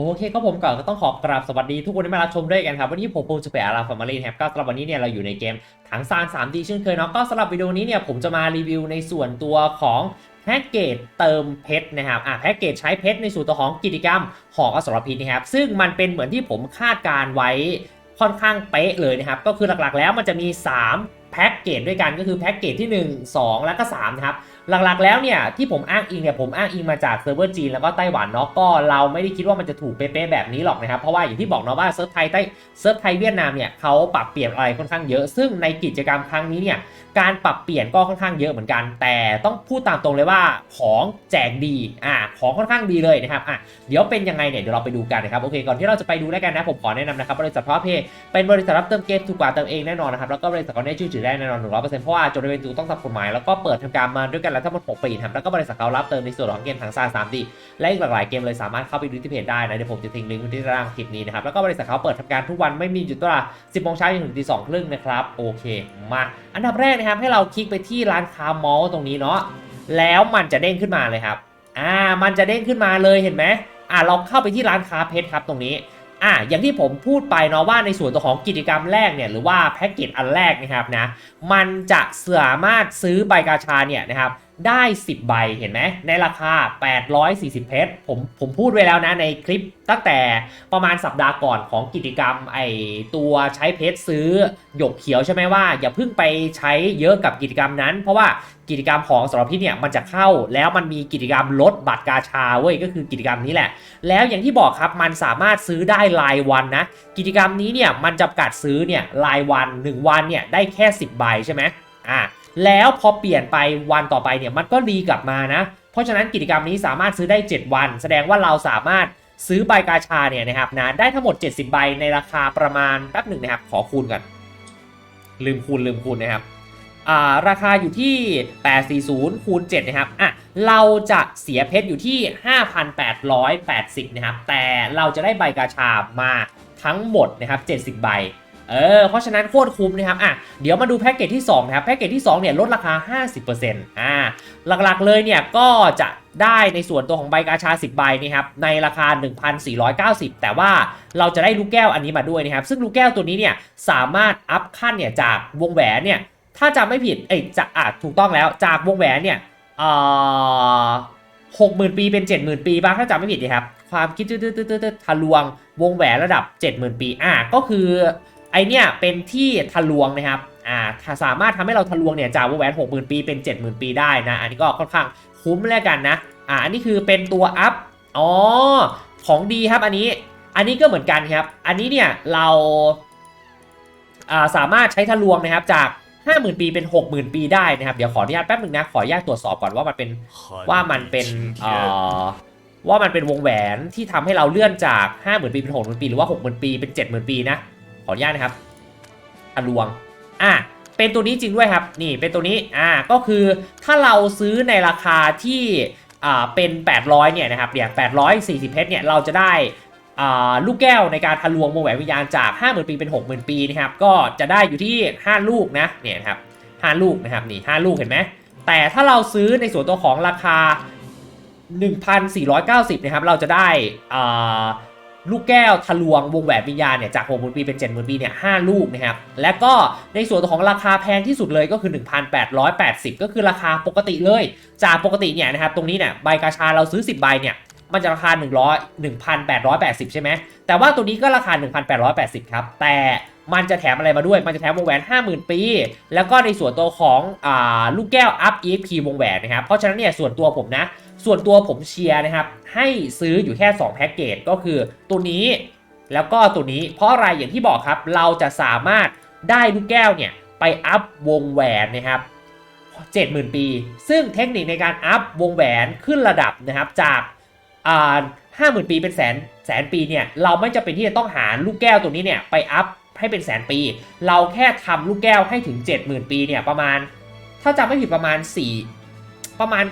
โอเคก็ผมก่อนก็ต้องขอกราบสวัสดีทุกคนที่มารับชมด้วยกันครับวันนี้ผมภูจะไปอาราฟามารีนครับก็สำหรับวันนี้เนี่ยเราอยู่ในเกมถังซาน 3D เช่นเคยเนาะก็สำหรับวิดีโอนี้เนี่ยผมจะมารีวิวในส่วนตัวของแพ็กเกจเติมเพชรนะครับอะแพ็กเกจใช้เพชรในส่วนตัวของกิจกรรมหอกอสรพิษนะครับซึ่งมันเป็นเหมือนที่ผมคาดการไว้ค่อนข้างเป๊ะเลยนะครับก็คือหลักๆแล้วมันจะมี 3 พ็กเกจด้วยกันก็คือแพ็กเกจที่ 1 2 แล้วก็3นะครับหลักๆแล้วเนี่ยที่ผมอ้างอิงเนี่ยผมอ้างอิงมาจากเซิร์ฟเวอร์จีนแล้วก็ไต้หวันเนาะก็เราไม่ได้คิดว่ามันจะถูกเป๊ะๆแบบนี้หรอกนะครับเพราะว่าอย่างที่บอกเนาะว่าเซิร์ฟไทยใต้เซิร์ฟไทยเวียดนามเนี่ยเขาปรับเปลี่ยนอะไรค่อนข้างเยอะ ซึ่งในกิจกรรมครั้งนี้เนี่ยการปรับเปลี่ยนก็ค่อนข้างเยอะเหมือนกัน แต่ต้องพูดตามตรงเลยว่าของแจกดีอ่าของค่อนข้างดีเลยนะครับอะเดี๋ยวเป็นยังไงเนี่ยเดี๋ยวเราไปดูกันนะครับโอเคก่อนที่เราจะไปดูแล้วกันนะผมขอแนะนำนะครับบริษัทพาเพย์เป็นบริษัทรับเติมเกมถูกกว่าเติมเองแน่นอนนะครับแล้วก็บริษัทเขาได้ชื่อถือได้แน่นอนหนึ่งร้อยเปอร์เซ็นต์เพราะว่าจดทะเบียนถูกต้องตามกฎหมาย แล้วก็เปิดทำการมาด้วยกันแล้วทั้งหมด6ปีนะครับแล้วก็บริษัทเขารับเติมในส่วนของเกมทางซา 3D และอีกหลากหลายเกมเลยสามารถเข้าไปดูที่เพจได้นะเดี๋ยวผมจะทิ้งลิงก์ไว้ที่ล่างคลิปนี้นะครับแล้วก็บริษัทเขาเปิดทำการทุกวันไม่มีหยุดตัวละ10โมงเช้าจนถึงตีสองครึ่งนะครับโอเคมาอันดับแรกนะครับให้เราคลิกไปที่ร้านค้ามอลตรงนี้เนาะแล้วมันจะเด้งขึ้นมาเลยครับอ่ามันจะเด้งขึ้นมาเลยเห็นไหมอ่าเราเข้าไปที่ร้านค้าเพชรครับตรงนี้ อะอย่างที่ผมพูดไปเนาะว่าในส่วนตัวของกิจกรรมแรกเนี่ยหรือว่าแพ็กเกจอันแรกนะครับนะมันจะสามารถซื้อใบกาชาเนี่ยนะครับ ได้ 10 ใบเห็นไหมในราคา 840 เพชรผมผมพูดไว้แล้วนะในคลิปตั้งแต่ประมาณสัปดาห์ก่อนของกิจกรรมไอตัวใช้เพชรซื้อหยกเขียวใช่ไหมว่า อย่าเพิ่งไปใช้เยอะกับกิจกรรมนั้น เพราะว่ากิจกรรมของสารพิษเนี่ยมันจะเข้าแล้วมันมีกิจกรรมลดบัตรกาชาเว้ยก็คือกิจกรรมนี้แหละ แล้วอย่างที่บอกครับมันสามารถซื้อได้รายวันนะกิจกรรมนี้เนี่ยมันจำกัดซื้อเนี่ยรายวัน 1 วันเนี่ยได้แค่ 10 ใบใช่ไหมอ่า แล้วพอเปลี่ยนไปวันต่อไปเนี่ยมันก็รีกลับมานะ เพราะฉะนั้นกิจกรรมนี้สามารถซื้อได้ 7 วัน แสดงว่าเราสามารถซื้อใบกาชาเนี่ยนะครับนะได้ทั้งหมด 70 ใบในราคาประมาณแป๊บหนึ่งนะครับขอคูณกันลืมคูณลืมคูณนะครับาราคาอยู่ที่ 840 คูณ 7 นะครับ อะ เราจะเสียเพชรอยู่ที่ 5,880 นะครับ แต่เราจะได้ใบกาชามาทั้งหมดนะครับ 70 ใบ เออเพราะฉะนั้นโคตรคุ้มนะครับอะเดี๋ยวมาดูแพ็กเกจที่2นะครับแพ็กเกจที่2เนี่ยลดราคา 50%อ่าหลักๆเลยเนี่ยก็จะได้ในส่วนตัวของใบกาชา 10 ใบนี่ครับในราคา 1,490 แต่ว่าเราจะได้ลูกแก้วอันนี้มาด้วยนะครับ ซึ่งลูกแก้วตัวนี้เนี่ยสามารถอัพขั้นเนี่ยจากวงแหวนเนี่ยถ้าจำไม่ผิดเอ้ยจะอะถูกต้องแล้วจากวงแหวนเนี่ยเอ่อหกหมื่นปีเป็นเจ็ดหมื่นปีบ้างถ้าจำไม่ผิดนะครับความคิดตืดๆๆๆทะลวงวงแหวนระดับเจ็ดหมื่นปีอะก็คือ ไอเนี่ยเป็นที่ทะลวงนะครับอ่าถ้าสามารถทำให้เราทะลวงเนี่ยจากวงแหวนหกหมื่นปีเป็นเจ็ดหมื่นปีได้นะ อันนี้ก็ค่อนข้างคุ้มแล้วกันนะอ่าอันนี้คือเป็นตัวอัพอ๋อของดีครับอันนี้ อันนี้ก็เหมือนกันครับ อันนี้เนี่ยเราอ่าสามารถใช้ทะลวงนะครับจาก 50,000 ปีเป็น 60,000 ปีได้นะครับ เดี๋ยวขออนุญาตแป๊บหนึ่งนะ ขออนุญาตตรวจสอบก่อนว่ามันเป็นว่ามันเป็นเอ่อว่ามันเป็นวงแหวนที่ทำให้เราเลื่อนจาก 50,000 ปีเป็น 60,000 ปี หรือว่า 60,000 ปีเป็น 70,000 ปีนะข ออนุญาตนะครับทะลวงอะเป็นตัวนี้จริงด้วยครับ นี่เป็นตัวนี้อ่าก็คือถ้าเราซื้อในราคาที่อ่าเป็น 800เนี่ยนะครับเนี่ย840 เพชรเนี่ยเราจะได้อ่าลูกแก้วในการทะลวงวงแหวนวิญญาณจาก 50,000 ปีเป็น 60,000 ปีนะครับก็จะได้อยู่ที่ 5 ลูกนะเนี่ยครับ5ลูกนะครับนี่5ลูกเห็นไหมแต่ถ้าเราซื้อในส่วนตัวของราคา 1,490นะครับเราจะได้อ่า ลูกแก้วทะลวงวงแหวนวิญญาณเนี่ยจาก60,000ปีเป็น70,000ปีเนี่ย5ลูกนะครับและก็ในส่วนของราคาแพงที่สุดเลยก็คือ 1,880 ก็คือราคาปกติเลย จากปกติเนี่ยนะครับตรงนี้เนี่ยใบกาชาเราซื้อ 10 ใบเนี่ยมันจะราคา 100 1,880 ใช่ไหมแต่ว่าตัวนี้ก็ราคา 1,880 ครับ แต่ มันจะแถมอะไรมาด้วย มันจะแถมวงแหวน 50,000 ปี แล้วก็ในส่วนตัวของอ่าลูกแก้ว up EXP วงแหวนนะครับ เพราะฉะนั้นเนี่ยส่วนตัวผมนะ ส่วนตัวผมเชียร์นะครับ ให้ซื้ออยู่แค่ 2 แพ็กเกจก็คือตัวนี้ แล้วก็ตัวนี้ เพราะอะไรอย่างที่บอกครับ เราจะสามารถได้ลูกแก้วเนี่ยไปอัพวงแหวนนะครับ70,000 ปี ซึ่งเทคนิคในการอัพวงแหวนขึ้นระดับนะครับจากอ่าห้าหมื่นปีเป็นแสนแสนปีเนี่ยเราไม่จำเป็นที่จะต้องหาลูกแก้วตัวนี้เนี่ยไปอัพ ให้เป็นแสนปี เราแค่ทำลูกแก้วให้ถึง 70,000 ปีเนี่ยประมาณ ถ้าจำไม่ผิดประมาณ 4 ประมาณ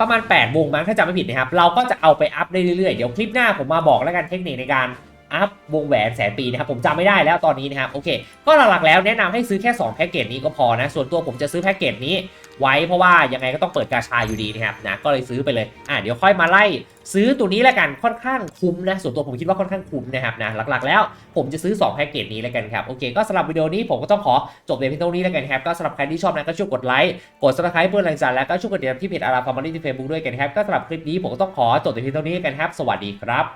ประมาณ8วงมั้งถ้าจำไม่ผิดนะครับ เราก็จะเอาไปอัพได้เรื่อยๆ เดี๋ยวคลิปหน้าผมมาบอกแล้วกันเทคนิคในการ อัพวงแหวนแสนปีนะครับผมจำไม่ได้แล้วตอนนี้นะครับโอเค ก็หลักๆแล้วแนะนำให้ซื้อแค่ 2 แพ็กเกจนี้ก็พอนะ ส่วนตัวผมจะซื้อแพ็กเกจนี้ไว้เพราะว่ายังไงก็ต้องเปิดกาชาอยู่ดีนะครับนะก็เลยซื้อไปเลยอะเดี๋ยวค่อยมาไล่ซื้อตัวนี้แล้วกันค่อนข้างคุ้มนะส่วนตัวผมคิดว่าค่อนข้างคุ้มนะครับนะหลักๆ แล้วผมจะซื้อ2แพ็กเกจนี้แล้วกันครับโอเคก็สำหรับวิดีโอนี้ผมก็ต้องขอจบเพียงเท่านี้แล้วกันครับก็สำหรับใครที่ชอบนะก็ช่วยกดไลค์กด subscribe เพื่อแรงใจแล้วก็ช่วยกดติดตามที่เพจอาราฟาร์มารีที่เฟซบุ๊กด้วยกันครับก็สำหรับคลิปนี้ผมก็ต้องขอจบเพียงเท่านี้แล้วกันครับสวัสดีครับ